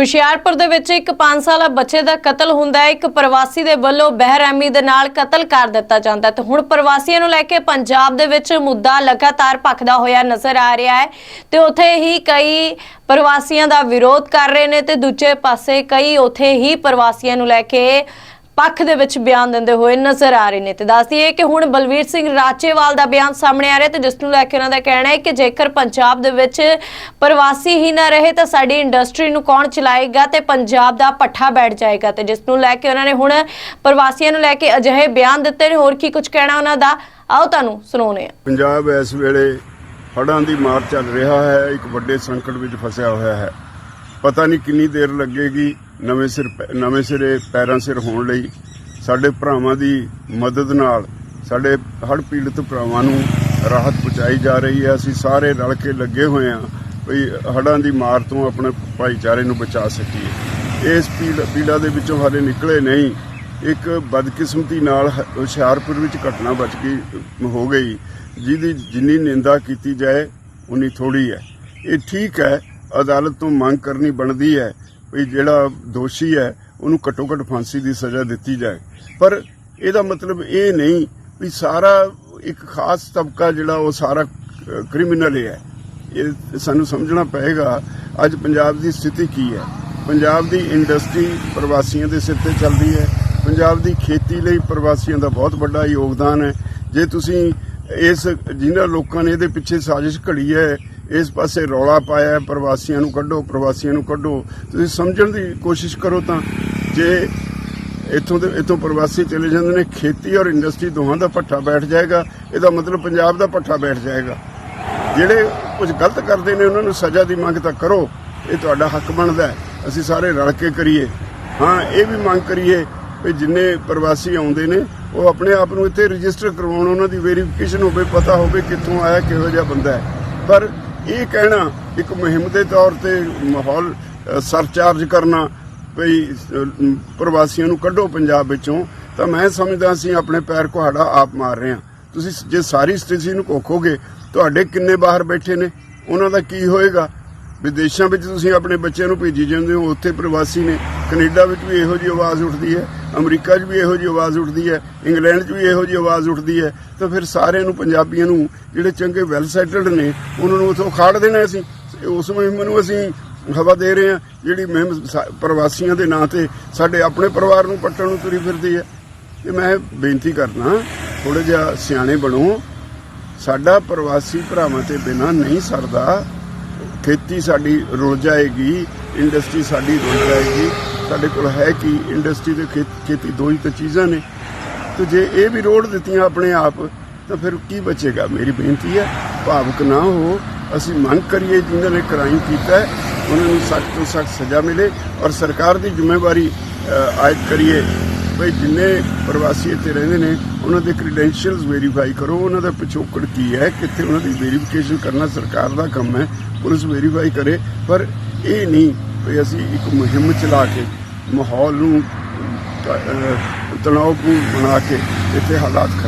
ਹੁਸ਼ਿਆਰਪੁਰ ਦੇ ਵਿੱਚ ਇੱਕ 5 ਸਾਲਾ ਬੱਚੇ ਦਾ ਕਤਲ ਹੁੰਦਾ ਹੈ। ਇੱਕ ਪ੍ਰਵਾਸੀ ਦੇ ਵੱਲੋਂ ਬਹਿਰਹਿਮੀ ਦੇ ਨਾਲ ਕਤਲ ਕਰ ਦਿੱਤਾ ਜਾਂਦਾ ਹੈ। ਤੇ ਹੁਣ ਪ੍ਰਵਾਸੀਆਂ ਨੂੰ ਲੈ ਕੇ ਪੰਜਾਬ ਦੇ ਵਿੱਚ ਮੁੱਦਾ ਲਗਾਤਾਰ ਭਖਦਾ ਹੋਇਆ ਨਜ਼ਰ ਆ ਰਿਹਾ ਹੈ। ਤੇ ਉੱਥੇ ਹੀ ਕਈ ਪ੍ਰਵਾਸੀਆਂ ਦਾ ਵਿਰੋਧ ਕਰ ਰਹੇ ਨੇ ਤੇ ਦੂਜੇ ਪਾਸੇ ਕਈ ਉੱਥੇ ਹੀ ਪ੍ਰਵਾਸੀਆਂ ਨੂੰ ਲੈ ਕੇ ਪੱਖ ਦੇ ਵਿੱਚ ਬਿਆਨ ਦਿੰਦੇ ਹੋਏ ਨਜ਼ਰ ਆ ਰਹੇ ਨੇ ਤੇ ਦੱਸ ਦਈਏ ਕਿ ਹੁਣ ਬਲਵੀਰ ਸਿੰਘ ਰਾਚੇਵਾਲ ਦਾ ਬਿਆਨ ਸਾਹਮਣੇ ਆ ਰਿਹਾ ਤੇ ਜਿਸ ਨੂੰ ਲੈ ਕੇ ਉਹਨਾਂ ਦਾ ਕਹਿਣਾ ਹੈ ਕਿ ਜੇਕਰ ਪੰਜਾਬ ਦੇ ਵਿੱਚ ਪ੍ਰਵਾਸੀ ਹੀ ਨਾ ਰਹੇ ਤਾਂ ਸਾਡੀ ਇੰਡਸਟਰੀ ਨੂੰ ਕੌਣ ਚਲਾਏਗਾ ਤੇ ਪੰਜਾਬ ਦਾ ਪੱਠਾ ਬੈਠ ਜਾਏਗਾ ਤੇ ਜਿਸ ਨੂੰ ਲੈ ਕੇ ਉਹਨਾਂ ਨੇ ਹੁਣ ਪ੍ਰਵਾਸੀਆਂ ਨੂੰ ਲੈ ਕੇ ਅਜਿਹੇ ਬਿਆਨ ਦਿੱਤੇ ਨੇ। ਹੋਰ ਕੀ ਕੁਝ ਕਹਿਣਾ ਉਹਨਾਂ ਦਾ? ਆਓ ਤੁਹਾਨੂੰ ਸੁਣਾਉਂਦੇ ਆ ਪੰਜਾਬ ਇਸ ਵੇਲੇ ਹੜ੍ਹਾਂ ਦੀ ਮਾਰ ਚੱਲ ਰਿਹਾ ਹੈ। ਇੱਕ ਵੱਡੇ ਸੰਕਟ ਵਿੱਚ ਫਸਿਆ ਹੋਇਆ ਹੈ। ਪਤਾ ਨਹੀਂ ਕਿੰਨੀ ਦੇਰ ਲੱਗੇਗੀ। ਨਵੇਂ ਸਿਰ ਪੈ- ਨਵੇਂ ਸਿਰੇ ਪੈਰਾਂ ਸਿਰ ਹੋਣ ਲਈ ਸਾਡੇ ਭਰਾਵਾਂ ਦੀ ਮਦਦ ਨਾਲ ਸਾਡੇ ਹੜ੍ਹ ਪੀੜਤ ਭਰਾਵਾਂ ਨੂੰ ਰਾਹਤ ਪਹੁੰਚਾਈ ਜਾ ਰਹੀ ਹੈ। ਅਸੀਂ ਸਾਰੇ ਰਲ ਕੇ ਲੱਗੇ ਹੋਏ ਹਾਂ ਵੀ ਹੜ੍ਹਾਂ ਦੀ ਮਾਰ ਤੋਂ ਆਪਣੇ ਭਾਈਚਾਰੇ ਨੂੰ ਬਚਾ ਸਕੀਏ। ਇਸ ਪੀੜ ਪੀੜਾ ਦੇ ਵਿੱਚੋਂ ਹਾਲੇ ਨਿਕਲੇ ਨਹੀਂ। ਇੱਕ ਬਦਕਿਸਮਤੀ ਨਾਲ ਹੁਸ਼ਿਆਰਪੁਰ ਵਿੱਚ ਘਟਨਾ ਬਚ ਗਈ, ਹੋ ਗਈ, ਜਿਹਦੀ ਜਿੰਨੀ ਨਿੰਦਾ ਕੀਤੀ ਜਾਏ, ਉਨੀ ਥੋੜੀ ਹੈ। ਇਹ ਠੀਕ ਹੈ, ਅਦਾਲਤ ਤੋਂ ਮੰਗ ਕਰਨੀ ਬਣਦੀ ਹੈ ਵੀ ਜਿਹੜਾ ਦੋਸ਼ੀ ਹੈ, ਉਹਨੂੰ ਘੱਟੋ ਘੱਟ ਫਾਂਸੀ ਦੀ ਸਜ਼ਾ ਦਿੱਤੀ ਜਾਏ। ਪਰ ਇਹਦਾ ਮਤਲਬ ਇਹ ਨਹੀਂ ਵੀ ਸਾਰਾ ਇੱਕ ਖਾਸ ਤਬਕਾ ਜਿਹੜਾ ਉਹ ਸਾਰਾ ਕ੍ਰਿਮੀਨਲ ਹੈ ਇਹ ਸਾਨੂੰ ਸਮਝਣਾ ਪਏਗਾ, ਅੱਜ ਪੰਜਾਬ ਦੀ ਸਥਿਤੀ ਕੀ ਹੈ? ਪੰਜਾਬ ਦੀ ਇੰਡਸਟਰੀ ਪ੍ਰਵਾਸੀਆਂ ਦੇ ਸਿਰ ਤੇ ਚੱਲਦੀ ਹੈ। ਪੰਜਾਬ ਦੀ ਖੇਤੀ ਲਈ ਪ੍ਰਵਾਸੀਆਂ ਦਾ ਬਹੁਤ ਵੱਡਾ ਯੋਗਦਾਨ ਹੈ। ਜੇ ਤੁਸੀਂ ਇਸ, ਜਿਨ੍ਹਾਂ ਲੋਕਾਂ ਨੇ ਇਹਦੇ ਪਿੱਛੇ ਸਾਜ਼ਿਸ਼ ਘੜੀ ਹੈ ਇਸ ਪਾਸੇ ਰੌਲਾ ਪਾਇਆ ਪ੍ਰਵਾਸੀਆਂ ਨੂੰ ਕੱਢੋ, ਪ੍ਰਵਾਸੀਆਂ ਨੂੰ ਕੱਢੋ। ਤੁਸੀਂ ਸਮਝਣ ਦੀ ਕੋਸ਼ਿਸ਼ ਕਰੋ ਤਾਂ ਜੇ ਇੱਥੋਂ ਦੇ ਇੱਥੋਂ ਪ੍ਰਵਾਸੀ ਚਲੇ ਜਾਂਦੇ ਨੇ, ਖੇਤੀ ਔਰ ਇੰਡਸਟਰੀ ਦੋਹਾਂ ਦਾ ਪੱਠਾ ਬੈਠ ਜਾਏਗਾ। ਇਹਦਾ ਮਤਲਬ ਪੰਜਾਬ ਦਾ ਪੱਠਾ ਬੈਠ ਜਾਏਗਾ। ਜਿਹੜੇ ਕੁਝ ਗਲਤ ਕਰਦੇ ਨੇ, ਉਹਨਾਂ ਨੂੰ ਸਜ਼ਾ ਦੀ ਮੰਗ ਤਾਂ ਕਰੋ। ਇਹ ਤੁਹਾਡਾ ਹੱਕ ਬਣਦਾ ਅਸੀਂ ਸਾਰੇ ਰਲ ਕੇ ਕਰੀਏ। ਹਾਂ, ਇਹ ਵੀ ਮੰਗ ਕਰੀਏ ਵੀ ਜਿੰਨੇ ਪ੍ਰਵਾਸੀ ਆਉਂਦੇ ਨੇ, ਉਹ ਆਪਣੇ ਆਪ ਨੂੰ ਇੱਥੇ ਰਜਿਸਟਰ ਕਰਵਾਉਣ। ਉਹਨਾਂ ਦੀ ਵੈਰੀਫਿਕੇਸ਼ਨ ਹੋਵੇ, ਪਤਾ ਹੋਵੇ ਕਿੱਥੋਂ ਆਇਆ, ਕਿਹੋ ਜਿਹਾ ਬੰਦਾ ਹੈ। ਪਰ ਇਹ ਕਹਿਣਾ ਇੱਕ ਮੁਹਿੰਮ ਦੇ ਤੌਰ ਤੇ ਮਾਹੌਲ ਸਰਚਾਰਜ ਕਰਨਾ ਵੀ ਪ੍ਰਵਾਸੀਆਂ ਨੂੰ ਕੱਢੋ ਪੰਜਾਬ ਵਿੱਚੋਂ, ਤਾਂ ਮੈਂ ਸਮਝਦਾ ਅਸੀਂ ਆਪਣੇ ਪੈਰ ਕੁਹਾੜਾ ਆਪ ਮਾਰ ਰਹੇ। ਹਾਂ ਤੁਸੀਂ ਜੇ ਸਾਰੀ ਸਥਿਤੀ ਨੂੰ ਕੋਖੋਗੇ ਤੁਹਾਡੇ ਕਿੰਨੇ ਬਾਹਰ ਬੈਠੇ ਨੇ? ਉਹਨਾਂ ਦਾ ਕੀ ਹੋਏਗਾ? ਵਿਦੇਸ਼ਾਂ ਵਿੱਚ ਤੁਸੀਂ ਆਪਣੇ ਬੱਚਿਆਂ ਨੂੰ ਭੇਜੀ ਜਾਂਦੇ ਹੋ, ਉੱਥੇ ਪ੍ਰਵਾਸੀ ਨੇ। ਕੈਨੇਡਾ ਵਿੱਚ ਵੀ ਇਹੋ ਜਿਹੀ ਆਵਾਜ਼ ਉੱਠਦੀ ਹੈ। ਅਮਰੀਕਾ 'ਚ ਵੀ ਇਹੋ ਜਿਹੀ ਆਵਾਜ਼ ਉੱਠਦੀ ਹੈ, ਇੰਗਲੈਂਡ 'ਚ ਵੀ ਇਹੋ ਜਿਹੀ ਆਵਾਜ਼ ਉੱਠਦੀ ਹੈ, ਤਾਂ ਫਿਰ ਸਾਰਿਆਂ ਨੂੰ ਪੰਜਾਬੀਆਂ ਨੂੰ ਜਿਹੜੇ ਚੰਗੇ ਵੈਲ ਸੈਟਲਡ ਨੇ, ਉਹਨਾਂ ਨੂੰ ਉਥੋਂ ਖਾੜ ਦੇਣਾ ਅਸੀਂ। ਉਸ ਮੁਹਿੰਮ ਨੂੰ ਅਸੀਂ ਹਵਾ ਦੇ ਰਹੇ ਹਾਂ, ਜਿਹੜੀ ਮੁਹਿੰਮ ਸਾ- ਪ੍ਰਵਾਸੀਆਂ ਦੇ ਨਾਂ ਤੇ ਸਾਡੇ ਆਪਣੇ ਪਰਿਵਾਰ ਨੂੰ ਪੱਟਣ ਨੂੰ ਤੁਰੀ ਫਿਰਦੀ ਹੈ। ਤੇ ਮੈਂ ਬੇਨਤੀ ਕਰਨਾ ਥੋੜਾ ਜਿਹਾ ਸਿਆਣੇ ਬਣੋ, ਸਾਡਾ ਪ੍ਰਵਾਸੀ ਭਰਾਵਾਂ ਤੇ ਬਿਨਾ ਨਹੀਂ ਸਰਦਾ। ਖੇਤੀ ਸਾਡੀ ਰੁਲ ਜਾਏਗੀ ਇੰਡਸਟਰੀ ਸਾਡੀ ਰੁਲ ਜਾਏਗੀ। ਸਾਡੇ ਕੋਲ ਹੈ ਕਿ ਇੰਡਸਟਰੀ ਤੇ ਖੇਤ- ਖੇਤੀ ਦੋ ਹੀ ਤਾਂ ਚੀਜ਼ਾਂ ਨੇ। ਤੇ ਜੇ ਇਹ ਵੀ ਰੋੜ ਦਿੱਤੀਆਂ ਆਪਣੇ ਆਪ, ਤਾਂ ਫਿਰ ਕੀ ਬਚੇਗਾ? ਮੇਰੀ ਬੇਨਤੀ ਹੈ, ਭਾਵਕ ਨਾ ਹੋ। ਅਸੀਂ ਮੰਗ ਕਰੀਏ, ਜਿਨ੍ਹਾਂ ਨੇ ਕ੍ਰਾਈਮ ਕੀਤਾ ਹੈ, ਉਹਨਾਂ ਨੂੰ ਸਖਤ ਤੋਂ ਸਖਤ ਸਜ਼ਾ ਮਿਲੇ ਔਰ ਸਰਕਾਰ ਦੀ ਜ਼ਿੰਮੇਵਾਰੀ ਆਇਤ ਕਰੀਏ। ਭਈ ਜਿੰਨੇ ਪ੍ਰਵਾਸੀ ਇੱਥੇ ਰਹਿੰਦੇ ਨੇ, ਉਹਨਾਂ ਦੇ ਕ੍ਰੈਡੈਂਸ਼ੀਅਲਸ ਵੈਰੀਫਾਈ ਕਰੋ। ਉਹਨਾਂ ਦਾ ਪਿਛੋਕੜ ਕੀ ਹੈ? ਕਿੱਥੇ ਉਹਨਾਂ ਦੀ ਵੈਰੀਫਿਕੇਸ਼ਨ ਕਰਨਾ ਸਰਕਾਰ ਦਾ ਕੰਮ ਹੈ? ਪੁਲਿਸ ਵੈਰੀਫਾਈ ਕਰੇ। ਪਰ ਇਹ ਨਹੀਂ ਵੀ ਅਸੀਂ ਇੱਕ ਮੁਹਿੰਮ ਚਲਾ ਕੇ ਮਾਹੌਲ ਨੂੰ ਅ, ਤਣਾਅਪੂਰਨ ਬਣਾ ਕੇ ਇੱਥੇ ਹਾਲਾਤ ਖਰਾਬ